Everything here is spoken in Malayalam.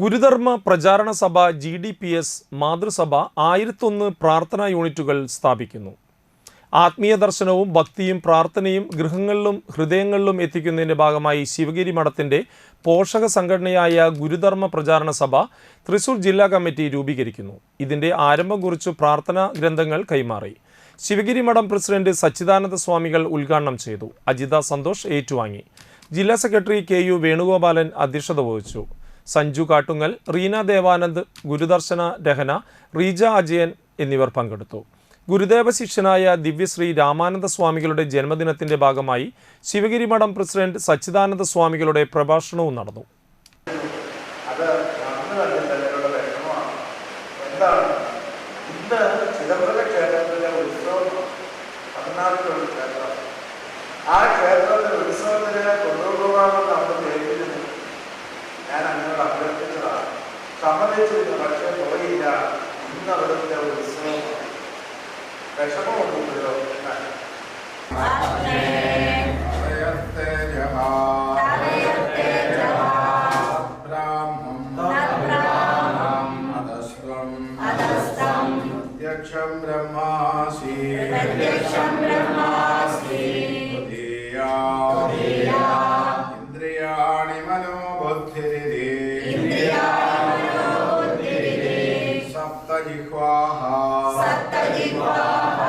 Gurudharma Pracharana Sabha G D P S മാതൃസഭ ആയിരത്തൊന്ന് പ്രാർത്ഥനാ യൂണിറ്റുകൾ സ്ഥാപിക്കുന്നു. ആത്മീയ ദർശനവും ഭക്തിയും പ്രാർത്ഥനയും ഗൃഹങ്ങളിലും ഹൃദയങ്ങളിലും എത്തിക്കുന്നതിന്റെ ഭാഗമായി ശിവഗിരി മഠത്തിന്റെ പോഷക സംഘടനയായ ഗുരുധർമ്മ പ്രചാരണ സഭ തൃശൂർ ജില്ലാ കമ്മിറ്റി രൂപീകരിക്കുന്നു. ഇതിന്റെ ആരംഭം കുറിച്ച് പ്രാർത്ഥനാ ഗ്രന്ഥങ്ങൾ കൈമാറി. ശിവഗിരി മഠം പ്രസിഡന്റ് സച്ചിദാനന്ദ സ്വാമികൾ ഉദ്ഘാടനം ചെയ്തു. അജിത സന്തോഷ് ഏറ്റുവാങ്ങി. ജില്ലാ സെക്രട്ടറി കെ യു വേണുഗോപാലൻ അധ്യക്ഷത വഹിച്ചു. സഞ്ജു കാട്ടുങ്ങൽ റീന ദേവാനന്ദ് ഗുരുദർശന രഹന റീജ അജയൻ എന്നിവർ പങ്കെടുത്തു. ഗുരുദേവ ശിഷ്യനായ ദിവ്യശ്രീ രാമാനന്ദ സ്വാമികളുടെ ജന്മദിനത്തിന്റെ ഭാഗമായി ശിവഗിരി മഠം പ്രസിഡന്റ് സച്ചിദാനന്ദ സ്വാമികളുടെ പ്രഭാഷണവും നടന്നു. ആ ക്ഷേത്രത്തിലെ ഉത്സവത്തിന് കൊണ്ടുപോകാമെന്ന് നമ്മൾ ഞാൻ അഭ്യർത്ഥിച്ചതാണ് ಸಂಬಂಧಿಸಿದ ವರ್ಷ ತೊಳೆಯಿಲ್ಲ ಇನ್ನವರಿಂದ ಒಂದು ಸ್ನೇಹ ವಿಷಮವನ್ನು ब्रह्मासी ब्रह्मासी जिह्वाः सप्तजिह्वाः